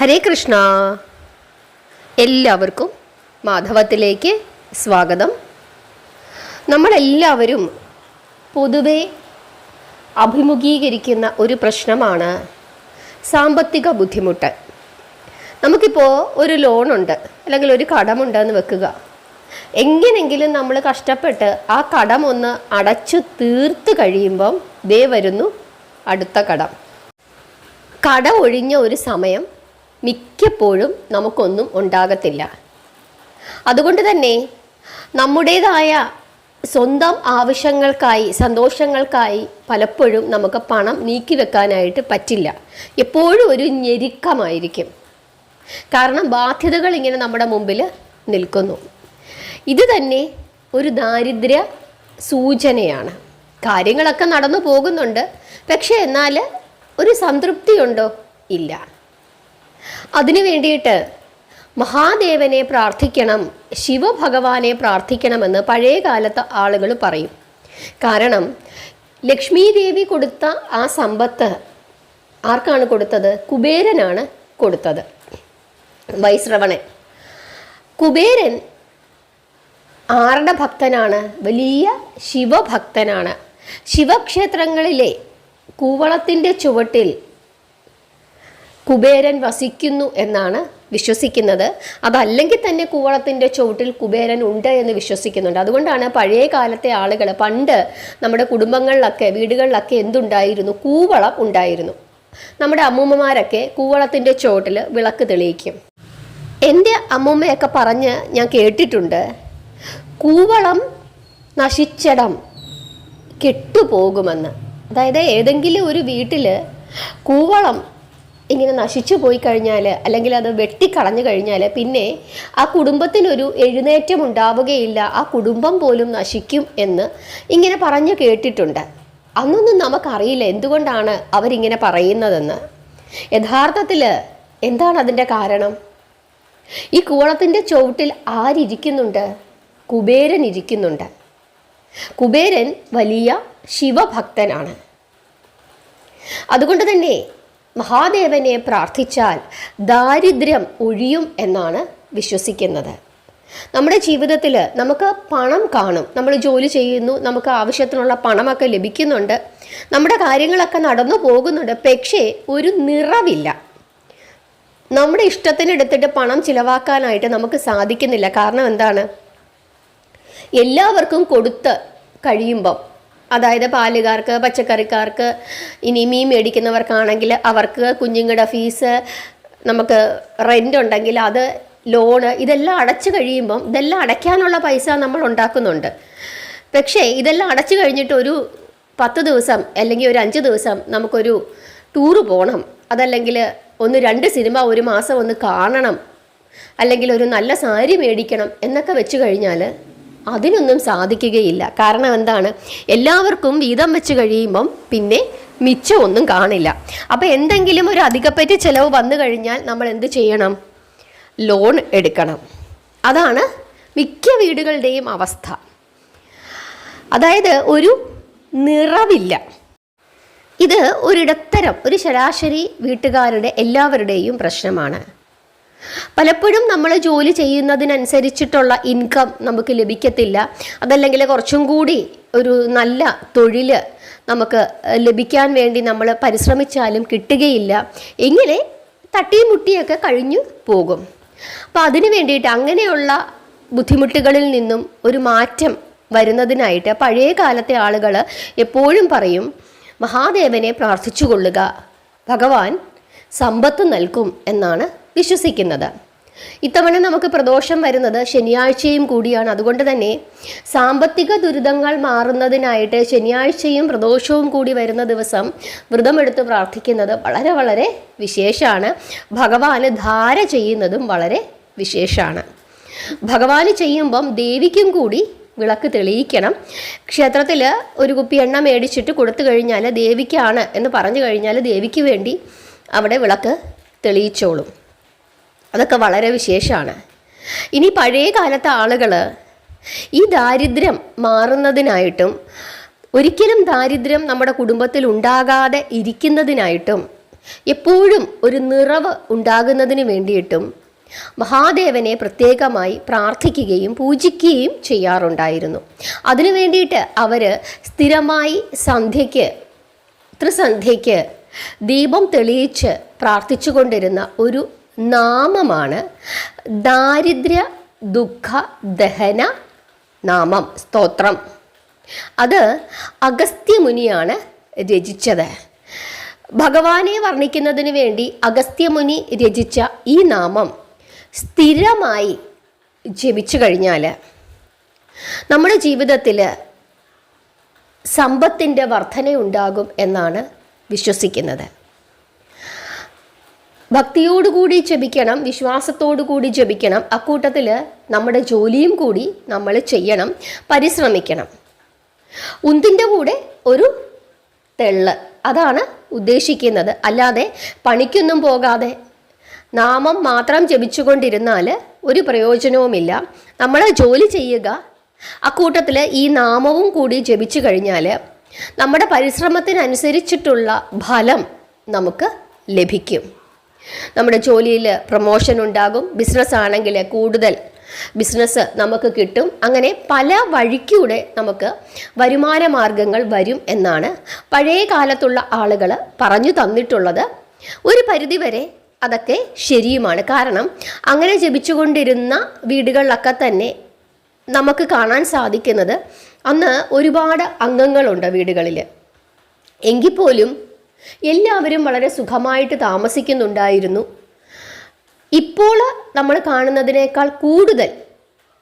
ഹരേ കൃഷ്ണ. എല്ലാവർക്കും മാധവത്തിലേക്ക് സ്വാഗതം. നമ്മളെല്ലാവരും പൊതുവെ അഭിമുഖീകരിക്കുന്ന ഒരു പ്രശ്നമാണ് സാമ്പത്തിക ബുദ്ധിമുട്ട്. നമുക്കിപ്പോൾ ഒരു ലോണുണ്ട് അല്ലെങ്കിൽ ഒരു കടമുണ്ടെന്ന് വെക്കുക. എങ്ങനെങ്കിലും നമ്മൾ കഷ്ടപ്പെട്ട് ആ കടം ഒന്ന് അടച്ചു തീർത്ത് കഴിയുമ്പം ദേ വരുന്നു അടുത്ത കടം. കട ഒഴിഞ്ഞ ഒരു സമയം മിക്കപ്പോഴും നമുക്കൊന്നും ഉണ്ടാകത്തില്ല. അതുകൊണ്ട് തന്നെ നമ്മുടേതായ സ്വന്തം ആവശ്യങ്ങൾക്കായി സന്തോഷങ്ങൾക്കായി പലപ്പോഴും നമുക്ക് പണം നീക്കി വെക്കാനായിട്ട് പറ്റില്ല. എപ്പോഴും ഒരു ഞെരുക്കമായിരിക്കും. കാരണം ബാധ്യതകൾ ഇങ്ങനെ നമ്മുടെ മുമ്പിൽ നിൽക്കുന്നു. ഇത് തന്നെ ഒരു ദാരിദ്ര്യ സൂചനയാണ്. കാര്യങ്ങളൊക്കെ നടന്നു പോകുന്നുണ്ട്. പക്ഷേ എന്നാൽ ഒരു സംതൃപ്തിയുണ്ടോ? ഇല്ല. അതിനു വേണ്ടിയിട്ട് മഹാദേവനെ പ്രാർത്ഥിക്കണം ശിവഭഗവാനെ പ്രാർത്ഥിക്കണമെന്ന് പഴയ കാലത്ത് ആളുകൾ പറയും. കാരണം ലക്ഷ്മി ദേവി കൊടുത്ത ആ സമ്പത്ത് ആർക്കാണ് കൊടുത്തത്? കുബേരനാണ് കൊടുത്തത്. വൈശ്രവണൻ. കുബേരൻ ആരുടെ ഭക്തനാണ്? വലിയ ശിവഭക്തനാണ്. ശിവക്ഷേത്രങ്ങളിലെ കൂവളത്തിന്റെ ചുവട്ടിൽ കുബേരൻ വസിക്കുന്നു എന്നാണ് വിശ്വസിക്കുന്നത്. അതല്ലെങ്കിൽ തന്നെ കൂവളത്തിന്റെ ചുവട്ടിൽ കുബേരൻ ഉണ്ട് എന്ന് വിശ്വസിക്കുന്നുണ്ട്. അതുകൊണ്ടാണ് പഴയ കാലത്തെ ആളുകൾ പണ്ട് നമ്മുടെ കുടുംബങ്ങളിലൊക്കെ വീടുകളിലൊക്കെ എന്തുണ്ടായിരുന്നു? കൂവളം ഉണ്ടായിരുന്നു. നമ്മുടെ അമ്മൂമ്മമാരൊക്കെ കൂവളത്തിന്റെ ചുവട്ടിൽ വിളക്ക് തെളിയിക്കും. എന്റെ അമ്മൂമ്മയൊക്കെ പറഞ്ഞ് ഞാൻ കേട്ടിട്ടുണ്ട്. കൂവളം നശിച്ചടം കെട്ടുപോകുമെന്ന്. അതായത് ഏതെങ്കിലും ഒരു വീട്ടിൽ കൂവളം ഇങ്ങനെ നശിച്ചു പോയി കഴിഞ്ഞാൽ അല്ലെങ്കിൽ അത് വെട്ടിക്കളഞ്ഞു കഴിഞ്ഞാൽ പിന്നെ ആ കുടുംബത്തിനൊരു എഴുന്നേറ്റം ഉണ്ടാവുകയില്ല. ആ കുടുംബം പോലും നശിക്കും എന്ന് ഇങ്ങനെ പറഞ്ഞു കേട്ടിട്ടുണ്ട്. അന്നൊന്നും നമുക്കറിയില്ല എന്തുകൊണ്ടാണ് അവരിങ്ങനെ പറയുന്നതെന്ന്. യഥാർത്ഥത്തിൽ എന്താണ് അതിന്റെ കാരണം? ഈ കൂളത്തിന്റെ ചുവട്ടിൽ ആരിരിക്കുന്നുണ്ട്? കുബേരൻ ഇരിക്കുന്നുണ്ട്. കുബേരൻ വലിയ ശിവഭക്തനാണ്. അതുകൊണ്ട് തന്നെ മഹാദേവനെ പ്രാർത്ഥിച്ചാൽ ദാരിദ്ര്യം ഒഴിയും എന്നാണ് വിശ്വസിക്കുന്നത്. നമ്മുടെ ജീവിതത്തിൽ നമുക്ക് പണം കാണും. നമ്മൾ ജോലി ചെയ്യുന്നു നമുക്ക് ആവശ്യത്തിനുള്ള പണമൊക്കെ ലഭിക്കുന്നുണ്ട്. നമ്മുടെ കാര്യങ്ങളൊക്കെ നടന്നു പോകുന്നുണ്ട്. പക്ഷേ ഒരു നിറവില്ല. നമ്മുടെ ഇഷ്ടത്തിനെടുത്തിട്ട് പണം ചിലവാക്കാനായിട്ട് നമുക്ക് സാധിക്കുന്നില്ല. കാരണം എന്താണ്? എല്ലാവർക്കും കൊടുത്ത് കഴിയുമ്പം അതായത് പാലുകാർക്ക് പച്ചക്കറിക്കാർക്ക് ഇനി മീൻ മേടിക്കുന്നവർക്കാണെങ്കിൽ അവർക്ക് കുഞ്ഞുങ്ങളുടെ ഫീസ് നമുക്ക് റെന്റ് ഉണ്ടെങ്കിൽ അത് ലോണ് ഇതെല്ലാം അടച്ചു കഴിയുമ്പം ഇതെല്ലാം അടയ്ക്കാനുള്ള പൈസ നമ്മൾ ഉണ്ടാക്കുന്നുണ്ട്. പക്ഷേ ഇതെല്ലാം അടച്ചു കഴിഞ്ഞിട്ട് ഒരു പത്ത് ദിവസം അല്ലെങ്കിൽ ഒരു അഞ്ച് ദിവസം നമുക്കൊരു ടൂറ് പോകണം. അതല്ലെങ്കിൽ ഒന്ന് രണ്ട് സിനിമ ഒരു മാസം ഒന്ന് കാണണം. അല്ലെങ്കിൽ ഒരു നല്ല സാരി മേടിക്കണം എന്നൊക്കെ വെച്ച് കഴിഞ്ഞാൽ അതിനൊന്നും സാധിക്കുകയില്ല. കാരണം എന്താണ്? എല്ലാവർക്കും വീതം വെച്ച് കഴിയുമ്പം പിന്നെ മിച്ചമൊന്നും കാണില്ല. അപ്പം എന്തെങ്കിലും ഒരു അധികപ്പറ്റി ചിലവ് വന്നു കഴിഞ്ഞാൽ നമ്മൾ എന്ത് ചെയ്യണം? ലോൺ എടുക്കണം. അതാണ് മിക്ക വീടുകളുടെയും അവസ്ഥ. അതായത് ഒരു നിറവില്ല. ഇത് ഒരിടത്തരം ഒരു ശരാശരി വീട്ടുകാരുടെ എല്ലാവരുടെയും പ്രശ്നമാണ്. പലപ്പോഴും നമ്മൾ ജോലി ചെയ്യുന്നതിനനുസരിച്ചിട്ടുള്ള ഇൻകം നമുക്ക് ലഭിക്കത്തില്ല. അതല്ലെങ്കിൽ കുറച്ചും കൂടി ഒരു നല്ല തൊഴിൽ നമുക്ക് ലഭിക്കാൻ വേണ്ടി നമ്മൾ പരിശ്രമിച്ചാലും കിട്ടുകയില്ല. ഇങ്ങനെ തട്ടിയും മുട്ടിയൊക്കെ കഴിഞ്ഞു പോകും. അപ്പോൾ അതിനു വേണ്ടിയിട്ട് അങ്ങനെയുള്ള ബുദ്ധിമുട്ടുകളിൽ നിന്നും ഒരു മാറ്റം വരുന്നതിനായിട്ട് പഴയ കാലത്തെ ആളുകൾ എപ്പോഴും പറയും മഹാദേവനെ പ്രാർത്ഥിച്ചു കൊള്ളുക ഭഗവാൻ സമ്പത്ത് നൽകും എന്നാണ് വിശ്വസിക്കുന്നത്. ഇത്തവണ നമുക്ക് പ്രദോഷം വരുന്നത് ശനിയാഴ്ചയും കൂടിയാണ്. അതുകൊണ്ട് തന്നെ സാമ്പത്തിക ദുരിതങ്ങൾ മാറുന്നതിനായിട്ട് ശനിയാഴ്ചയും പ്രദോഷവും കൂടി വരുന്ന ദിവസം വ്രതമെടുത്ത് പ്രാർത്ഥിക്കുന്നത് വളരെ വളരെ വിശേഷമാണ്. ഭഗവാന് ധാര ചെയ്യുന്നതും വളരെ വിശേഷമാണ്. ഭഗവാന് ചെയ്യുമ്പം ദേവിക്കും കൂടി വിളക്ക് തെളിയിക്കണം. ക്ഷേത്രത്തിൽ ഒരു കുപ്പി എണ്ണ മേടിച്ചിട്ട് കൊടുത്തു കഴിഞ്ഞാൽ ദേവിക്കാണ് എന്ന് പറഞ്ഞു കഴിഞ്ഞാൽ ദേവിക്ക് വേണ്ടി അവിടെ വിളക്ക് തെളിയിച്ചോളും. അതൊക്കെ വളരെ വിശേഷമാണ്. ഇനി പഴയ കാലത്തെ ആളുകൾ ഈ ദാരിദ്ര്യം മാറുന്നതിനായിട്ടും ഒരിക്കലും ദാരിദ്ര്യം നമ്മുടെ കുടുംബത്തിൽ ഉണ്ടാകാതെ ഇരിക്കുന്നതിനായിട്ടും എപ്പോഴും ഒരു നിറവ് ഉണ്ടാകുന്നതിന് വേണ്ടിയിട്ടും മഹാദേവനെ പ്രത്യേകമായി പ്രാർത്ഥിക്കുകയും പൂജിക്കുകയും ചെയ്യാറുണ്ടായിരുന്നു. അതിനു വേണ്ടിയിട്ട് അവർ സ്ഥിരമായി സന്ധ്യയ്ക്ക് ത്രിസന്ധ്യയ്ക്ക് ദീപം തെളിയിച്ച് പ്രാർത്ഥിച്ചുകൊണ്ടിരുന്ന ഒരു നാമമാണ് ദാരിദ്ര്യ ദുഃഖ ദഹന നാമം സ്തോത്രം. അത് അഗസ്ത്യമുനിയാണ് രചിച്ചത്. ഭഗവാനെ വർണിക്കുന്നതിന് വേണ്ടി അഗസ്ത്യമുനി രചിച്ച ഈ നാമം സ്ഥിരമായി ജപിച്ചു കഴിഞ്ഞാൽ നമ്മുടെ ജീവിതത്തിൽ സമ്പത്തിന്റെ വർധനയുണ്ടാകും എന്നാണ് വിശ്വസിക്കുന്നത്. ഭക്തിയോടുകൂടി ജപിക്കണം വിശ്വാസത്തോടുകൂടി ജപിക്കണം. അക്കൂട്ടത്തിൽ നമ്മുടെ ജോലിയും കൂടി നമ്മൾ ചെയ്യണം പരിശ്രമിക്കണം. ഉന്തിന്റെ കൂടെ ഒരു തെള്ള്. അതാണ് ഉദ്ദേശിക്കുന്നത്. അല്ലാതെ പണിക്കൊന്നും പോകാതെ നാമം മാത്രം ജപിച്ചുകൊണ്ടിരുന്നാൽ ഒരു പ്രയോജനവുമില്ല. നമ്മൾ ജോലി ചെയ്യുക. അക്കൂട്ടത്തിൽ ഈ നാമവും കൂടി ജപിച്ചു കഴിഞ്ഞാൽ നമ്മുടെ പരിശ്രമത്തിനനുസരിച്ചിട്ടുള്ള ഫലം നമുക്ക് ലഭിക്കും. നമ്മുടെ ജോലിയിൽ പ്രൊമോഷൻ ഉണ്ടാകും. ബിസിനസ് ആണെങ്കിൽ കൂടുതൽ ബിസിനസ് നമുക്ക് കിട്ടും. അങ്ങനെ പല വഴിക്കൂടെ നമുക്ക് വരുമാന മാർഗങ്ങൾ വരും എന്നാണ് പഴയ കാലത്തുള്ള ആളുകൾ പറഞ്ഞു തന്നിട്ടുള്ളത്. ഒരു പരിധിവരെ അതൊക്കെ ശരിയുമാണ്. കാരണം അങ്ങനെ ജപിച്ചുകൊണ്ടിരുന്ന വീടുകളിലൊക്കെ തന്നെ നമുക്ക് കാണാൻ സാധിക്കുന്നത് അന്ന് ഒരുപാട് അംഗങ്ങളുണ്ട് വീടുകളിൽ എങ്കിൽ പോലും എല്ലാവരും വളരെ സുഖമായിട്ട് താമസിക്കുന്നുണ്ടായിരുന്നു. ഇപ്പോൾ നമ്മൾ കാണുന്നതിനേക്കാൾ കൂടുതൽ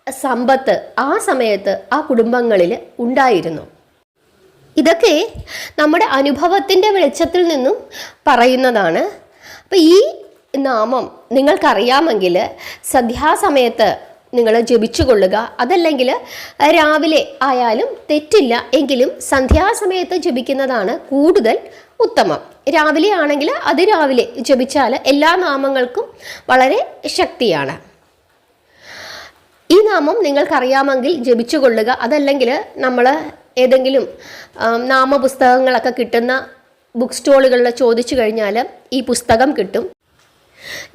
സമ്പത്ത് ആ സമയത്ത് ആ കുടുംബങ്ങളിൽ ഉണ്ടായിരുന്നു. ഇതൊക്കെ നമ്മുടെ അനുഭവത്തിന്റെ വെളിച്ചത്തിൽ നിന്നും പറയുന്നതാണ്. അപ്പം ഈ നാമം നിങ്ങൾക്കറിയാമെങ്കിൽ സന്ധ്യാസമയത്ത് നിങ്ങൾ ജപിച്ചു കൊള്ളുക അതല്ലെങ്കിൽ രാവിലെ ആയാലും തെറ്റില്ല എങ്കിലും സന്ധ്യാസമയത്ത് ജപിക്കുന്നതാണ് കൂടുതൽ ഉത്തമം. രാവിലെ ആണെങ്കിൽ അത് രാവിലെ ജപിച്ചാൽ എല്ലാ നാമങ്ങൾക്കും വളരെ ശക്തിയാണ്. ഈ നാമം നിങ്ങൾക്കറിയാമെങ്കിൽ ജപിച്ചു കൊള്ളുക അതല്ലെങ്കിൽ നമ്മൾ ഏതെങ്കിലും നാമപുസ്തകങ്ങളൊക്കെ കിട്ടുന്ന ബുക്ക് സ്റ്റോളുകളിൽ ചോദിച്ചു കഴിഞ്ഞാൽ ഈ പുസ്തകം കിട്ടും.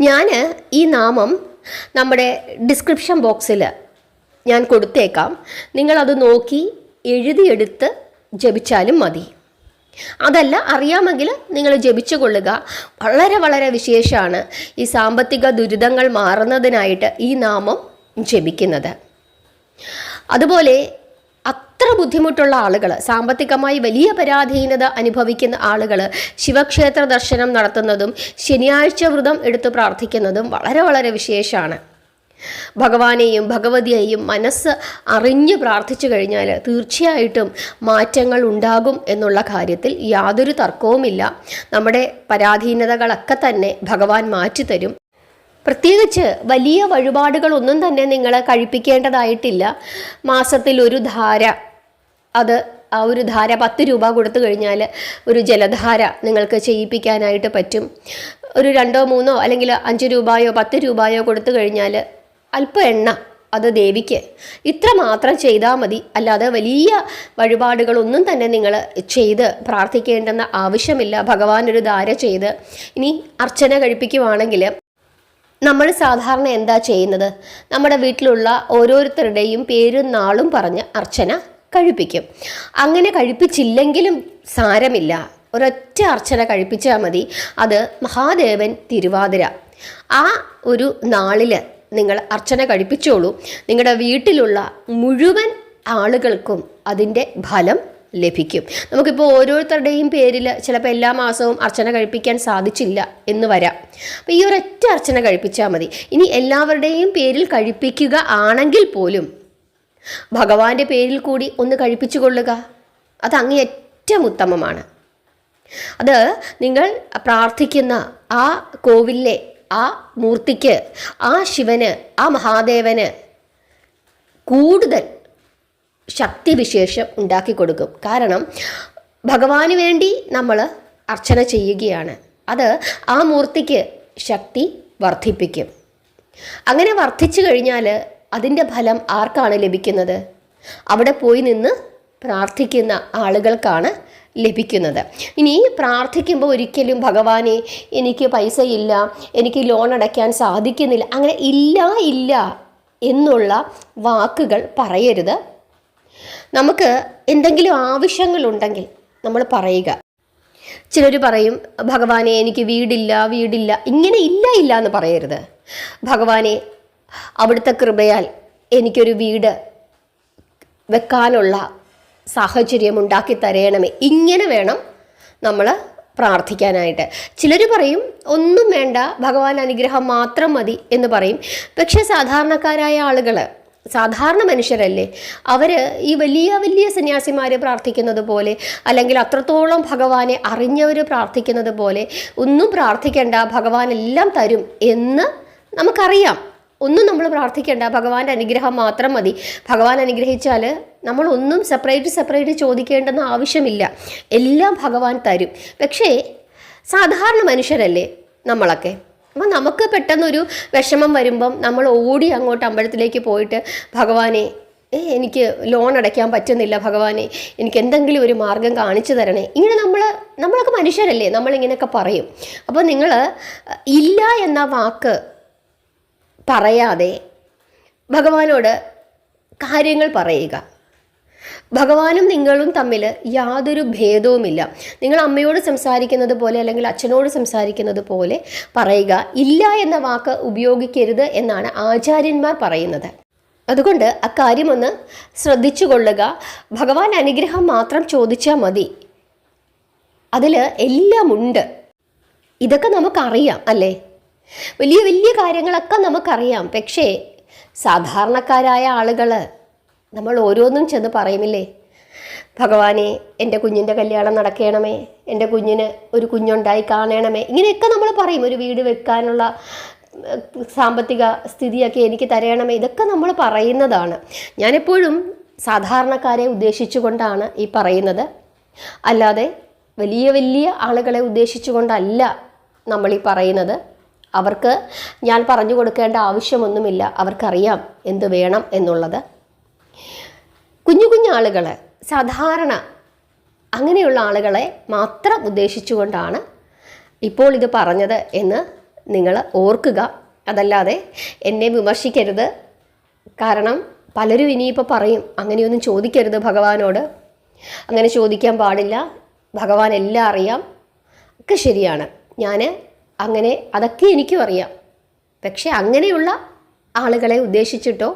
ഞാൻ ഈ നാമം നമ്മുടെ ഡിസ്ക്രിപ്ഷൻ ബോക്സിൽ ഞാൻ കൊടുത്തേക്കാം. നിങ്ങളത് നോക്കി എഴുതിയെടുത്ത് ജപിച്ചാലും മതി. അതല്ല അറിയാമെങ്കിൽ നിങ്ങൾ ജപിച്ചു കൊള്ളുക. വളരെ വളരെ വിശേഷമാണ് ഈ സാമ്പത്തിക ദുരിതങ്ങൾ മാറുന്നതിനായിട്ട് ഈ നാമം ജപിക്കുന്നത്. അതുപോലെ അത്ര ബുദ്ധിമുട്ടുള്ള ആളുകൾ സാമ്പത്തികമായി വലിയ പരാധീനത അനുഭവിക്കുന്ന ആളുകൾ ശിവക്ഷേത്ര ദർശനം നടത്തുന്നതും ശനിയാഴ്ച വ്രതം എടുത്തു പ്രാർത്ഥിക്കുന്നതും വളരെ വളരെ വിശേഷമാണ്. ഭഗവാനെയും ഭഗവതിയെയും മനസ്സ് അറിഞ്ഞ് പ്രാർത്ഥിച്ചു കഴിഞ്ഞാൽ തീർച്ചയായിട്ടും മാറ്റങ്ങൾ ഉണ്ടാകും എന്നുള്ള കാര്യത്തിൽ യാതൊരു തർക്കവുമില്ല. നമ്മുടെ പരാധീനതകളൊക്കെ തന്നെ ഭഗവാൻ മാറ്റിത്തരും പ്രത്യേകിച്ച് വലിയ വഴിപാടുകളൊന്നും തന്നെ നിങ്ങൾ കഴിപ്പിക്കേണ്ടതായിട്ടില്ല. മാസത്തിൽ ഒരു ധാര അത് ആ ഒരു ധാര പത്ത് രൂപ കൊടുത്തു കഴിഞ്ഞാൽ ഒരു ജലധാര നിങ്ങൾക്ക് ചെയ്യിപ്പിക്കാനായിട്ട് പറ്റും. ഒരു രണ്ടോ മൂന്നോ അല്ലെങ്കിൽ അഞ്ച് രൂപയോ പത്ത് രൂപയോ കൊടുത്തു കഴിഞ്ഞാൽ അല്പം എണ്ണ അത് ദേവിക്ക്. ഇത്ര മാത്രം ചെയ്താൽ മതി. അല്ലാതെ വലിയ വഴിപാടുകളൊന്നും തന്നെ നിങ്ങൾ ചെയ്ത് പ്രാർത്ഥിക്കേണ്ടെന്ന ആവശ്യമില്ല. ഭഗവാൻ ഒരു ധാര ചെയ്ത് ഇനി അർച്ചന കഴിപ്പിക്കുവാണെങ്കിൽ നമ്മൾ സാധാരണ എന്താ ചെയ്യുന്നത്? നമ്മുടെ വീട്ടിലുള്ള ഓരോരുത്തരുടെയും പേരും നാളും പറഞ്ഞ് അർച്ചന കഴിപ്പിക്കും. അങ്ങനെ കഴിപ്പിച്ചില്ലെങ്കിലും സാരമില്ല. ഒരൊറ്റ അർച്ചന കഴിപ്പിച്ചാൽ മതി. അത് മഹാദേവൻ തിരുവാതിര. ആ ഒരു നാളിൽ നിങ്ങൾ അർച്ചന കഴിപ്പിച്ചോളൂ. നിങ്ങളുടെ വീട്ടിലുള്ള മുഴുവൻ ആളുകൾക്കും അതിന്റെ ഫലം ലഭിക്കും. നമുക്കിപ്പോൾ ഓരോരുത്തരുടെയും പേരിൽ ചിലപ്പോൾ എല്ലാ മാസവും അർച്ചന കഴിപ്പിക്കാൻ സാധിച്ചില്ല എന്ന് വരാം. അപ്പോൾ ഈ ഒരൊറ്റ അർച്ചന കഴിപ്പിച്ചാൽ മതി. ഇനി എല്ലാവരുടെയും പേരിൽ കഴിപ്പിക്കുക ആണെങ്കിൽ പോലും ഭഗവാന്റെ പേരിൽ കൂടി ഒന്ന് കഴിപ്പിച്ചു കൊള്ളുക അത് അങ്ങേയറ്റം ഉത്തമമാണ്. അത് നിങ്ങൾ പ്രാർത്ഥിക്കുന്ന ആ കോവിലിലെ ആ മൂർത്തിക്ക് ആ ശിവന് ആ മഹാദേവന് കൂടുതൽ ശക്തിവിശേഷം ഉണ്ടാക്കി കൊടുക്കും. കാരണം ഭഗവാന് വേണ്ടി നമ്മൾ അർച്ചന ചെയ്യുകയാണ്. അത് ആ മൂർത്തിക്ക് ശക്തി വർദ്ധിപ്പിക്കും. അങ്ങനെ വർദ്ധിച്ചു കഴിഞ്ഞാൽ അതിന്റെ ഫലം ആർക്കാണ് ലഭിക്കുന്നത്? അവിടെ പോയി നിന്ന് പ്രാർത്ഥിക്കുന്ന ആളുകൾക്കാണ് ലഭിക്കുന്നത്. ഇനി പ്രാർത്ഥിക്കുമ്പോൾ ഒരിക്കലും ഭഗവാനെ എനിക്ക് പൈസ ഇല്ല എനിക്ക് ലോൺ അടയ്ക്കാൻ സാധിക്കുന്നില്ല അങ്ങനെ ഇല്ല ഇല്ല എന്നുള്ള വാക്കുകൾ പറയരുത്. നമുക്ക് എന്തെങ്കിലും ആവശ്യങ്ങളുണ്ടെങ്കിൽ നമ്മൾ പറയുക. ചിലർ പറയും ഭഗവാനെ എനിക്ക് വീടില്ല വീടില്ല. ഇങ്ങനെ ഇല്ല ഇല്ല എന്ന് പറയരുത്. ഭഗവാനെ അവിടുത്തെ കൃപയാൽ എനിക്കൊരു വീട് വെക്കാനുള്ള സാഹചര്യം ഉണ്ടാക്കി തരയണമേ. ഇങ്ങനെ വേണം നമ്മൾ പ്രാർത്ഥിക്കാനായിട്ട്. ചിലർ പറയും ഒന്നും വേണ്ട ഭഗവാൻ അനുഗ്രഹം മാത്രം മതി എന്ന് പറയും. പക്ഷേ സാധാരണക്കാരായ ആളുകൾ സാധാരണ മനുഷ്യരല്ലേ അവർ ഈ വലിയ വലിയ സന്യാസിമാർ പ്രാർത്ഥിക്കുന്നത് പോലെ അല്ലെങ്കിൽ അത്രത്തോളം ഭഗവാനെ അറിഞ്ഞവർ പ്രാർത്ഥിക്കുന്നത് പോലെ ഒന്നും പ്രാർത്ഥിക്കേണ്ട ഭഗവാൻ എല്ലാം തരും എന്ന് നമുക്കറിയാം. ഒന്നും നമ്മൾ പ്രാർത്ഥിക്കേണ്ട. ഭഗവാന്റെ അനുഗ്രഹം മാത്രം മതി. ഭഗവാൻ അനുഗ്രഹിച്ചാൽ നമ്മൾ ഒന്നും സെപ്പറേറ്റ് സെപ്പറേറ്റ് ചോദിക്കേണ്ടെന്ന് ആവശ്യമില്ല. എല്ലാം ഭഗവാൻ തരും. പക്ഷേ സാധാരണ മനുഷ്യരല്ലേ നമ്മളൊക്കെ? അപ്പം നമുക്ക് പെട്ടെന്നൊരു വിഷമം വരുമ്പം നമ്മൾ ഓടി അങ്ങോട്ട് അമ്പലത്തിലേക്ക് പോയിട്ട് ഭഗവാനെ എനിക്ക് ലോൺ അടയ്ക്കാൻ പറ്റുന്നില്ല ഭഗവാനെ. എനിക്ക് എന്തെങ്കിലും ഒരു മാർഗം കാണിച്ചു തരണേ. ഇങ്ങനെ നമ്മൾ നമ്മളൊക്കെ മനുഷ്യരല്ലേ? നമ്മളിങ്ങനെയൊക്കെ പറയും. അപ്പോൾ നിങ്ങൾ ഇല്ല എന്ന വാക്ക് പറയാതെ ഭഗവാനോട് കാര്യങ്ങൾ പറയുക. ഭഗവാനും നിങ്ങളും തമ്മിൽ യാതൊരു ഭേദവുമില്ല. നിങ്ങൾ അമ്മയോട് സംസാരിക്കുന്നത് പോലെ അല്ലെങ്കിൽ അച്ഛനോട് സംസാരിക്കുന്നത് പോലെ പറയുക. ഇല്ല എന്ന വാക്ക് ഉപയോഗിക്കരുത് എന്നാണ് ആചാര്യന്മാർ പറയുന്നത്. അതുകൊണ്ട് അക്കാര്യം ഒന്ന് ശ്രദ്ധിച്ചു കൊള്ളുക. ഭഗവാൻ അനുഗ്രഹം മാത്രം ചോദിച്ചാൽ മതി. അതിൽ എല്ലാമുണ്ട്. ഇതൊക്കെ നമുക്കറിയാം അല്ലേ? വലിയ വലിയ കാര്യങ്ങളൊക്കെ നമുക്കറിയാം. പക്ഷേ സാധാരണക്കാരായ ആളുകൾ നമ്മൾ ഓരോന്നും ചെന്ന് പറയുമില്ലേ? ഭഗവാനെ എന്റെ കുഞ്ഞിന്റെ കല്യാണം നടക്കണമേ എന്റെ കുഞ്ഞിന് ഒരു കുഞ്ഞുണ്ടായി കാണണമേ. ഇങ്ങനെയൊക്കെ നമ്മൾ പറയും. ഒരു വീട് വെക്കാനുള്ള സാമ്പത്തിക സ്ഥിതിയൊക്കെ എനിക്ക് തരണമേ. ഇതൊക്കെ നമ്മൾ പറയുന്നതാണ്. ഞാനെപ്പോഴും സാധാരണക്കാരെ ഉദ്ദേശിച്ചുകൊണ്ടാണ് ഈ പറയുന്നത്. അല്ലാതെ വലിയ വലിയ ആളുകളെ ഉദ്ദേശിച്ചുകൊണ്ടല്ല നമ്മൾ ഈ പറയുന്നത്. അവർക്ക് ഞാൻ പറഞ്ഞു കൊടുക്കേണ്ട ആവശ്യമൊന്നുമില്ല. അവർക്കറിയാം എന്ത് വേണം എന്നുള്ളത്. കുഞ്ഞു കുഞ്ഞു ആളുകൾ സാധാരണ അങ്ങനെയുള്ള ആളുകളെ മാത്രം ഉദ്ദേശിച്ചുകൊണ്ടാണ് ഇപ്പോൾ ഇത് പറഞ്ഞത് എന്ന് നിങ്ങൾ ഓർക്കുക. അതല്ലാതെ എന്നെ വിമർശിക്കരുത്. കാരണം പലരും ഇനിയിപ്പോൾ പറയും അങ്ങനെയൊന്നും ചോദിക്കരുത് ഭഗവാനോട്. അങ്ങനെ ചോദിക്കാൻ പാടില്ല. ഭഗവാൻ എല്ലാം അറിയാം. ഒക്കെ ശരിയാണ്. ഞാൻ അങ്ങനെ അതൊക്കെ എനിക്കും അറിയാം. പക്ഷെ അങ്ങനെയുള്ള ആളുകളെ ഉദ്ദേശിച്ചിട്ടോ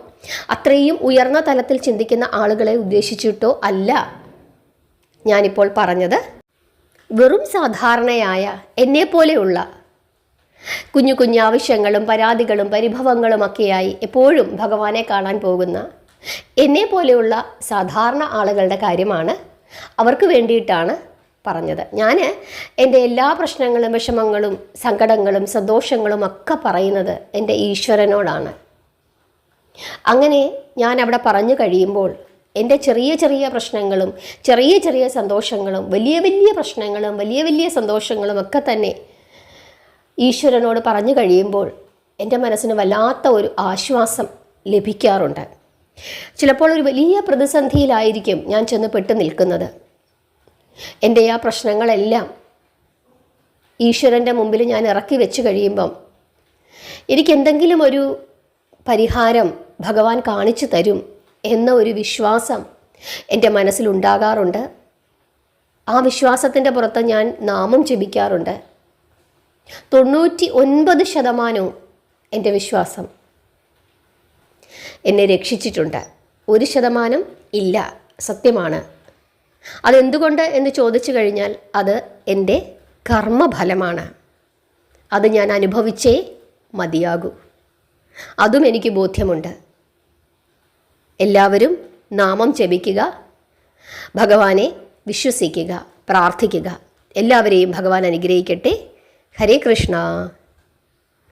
അത്രയും ഉയർന്ന തലത്തിൽ ചിന്തിക്കുന്ന ആളുകളെ ഉദ്ദേശിച്ചിട്ടോ അല്ല ഞാനിപ്പോൾ പറഞ്ഞത്. വെറും സാധാരണയായ എന്നെപ്പോലെയുള്ള കുഞ്ഞു കുഞ്ഞു ആവശ്യങ്ങളും പരാതികളും പരിഭവങ്ങളും ഒക്കെയായി എപ്പോഴും ഭഗവാനെ കാണാൻ പോകുന്ന എന്നെ പോലെയുള്ള സാധാരണ ആളുകളുടെ കാര്യമാണ്. അവർക്ക് വേണ്ടിയിട്ടാണ് പറഞ്ഞത്. ഞാൻ എന്റെ എല്ലാ പ്രശ്നങ്ങളും വിഷമങ്ങളും സങ്കടങ്ങളും സന്തോഷങ്ങളും ഒക്കെ പറയുന്നത് എന്റെ ഈശ്വരനോടാണ്. അങ്ങനെ ഞാൻ അവിടെ പറഞ്ഞു കഴിയുമ്പോൾ എന്റെ ചെറിയ ചെറിയ പ്രശ്നങ്ങളും ചെറിയ ചെറിയ സന്തോഷങ്ങളും വലിയ വലിയ പ്രശ്നങ്ങളും വലിയ വലിയ സന്തോഷങ്ങളും ഒക്കെ തന്നെ ഈശ്വരനോട് പറഞ്ഞു കഴിയുമ്പോൾ എന്റെ മനസ്സിന് വല്ലാത്ത ഒരു ആശ്വാസം ലഭിക്കാറുണ്ട്. ചിലപ്പോൾ ഒരു വലിയ പ്രതിസന്ധിയിലായിരിക്കും ഞാൻ ചെന്ന് പെട്ട് നിൽക്കുന്നത്. എന്റെ ആ പ്രശ്നങ്ങളെല്ലാം ഈശ്വരന്റെ മുമ്പിൽ ഞാൻ ഇറക്കി വെച്ച് കഴിയുമ്പം എനിക്ക് എന്തെങ്കിലും ഒരു പരിഹാരം ഭഗവാൻ കാണിച്ചു തരും എന്ന ഒരു വിശ്വാസം എന്റെ മനസ്സിലുണ്ടാകാറുണ്ട്. ആ വിശ്വാസത്തിന്റെ പുറത്ത് ഞാൻ നാമം ജപിക്കാറുണ്ട്. തൊണ്ണൂറ്റി ഒൻപത് ശതമാനവും എന്റെ വിശ്വാസം എന്നെ രക്ഷിച്ചിട്ടുണ്ട്. ഒരു ശതമാനം ഇല്ല. സത്യമാണ്. അതെന്തുകൊണ്ട് എന്ന് ചോദിച്ചു കഴിഞ്ഞാൽ അത് എന്റെ കർമ്മഫലമാണ്. അത് ഞാൻ അനുഭവിച്ചേ മതിയാകൂ. അതും എനിക്ക് ബോധ്യമുണ്ട്. എല്ലാവരും നാമം ജപിക്കുക ഭഗവാനെ വിശ്വസിക്കുക പ്രാർത്ഥിക്കുക. എല്ലാവരെയും ഭഗവാൻ അനുഗ്രഹിക്കട്ടെ. ഹരേ കൃഷ്ണ.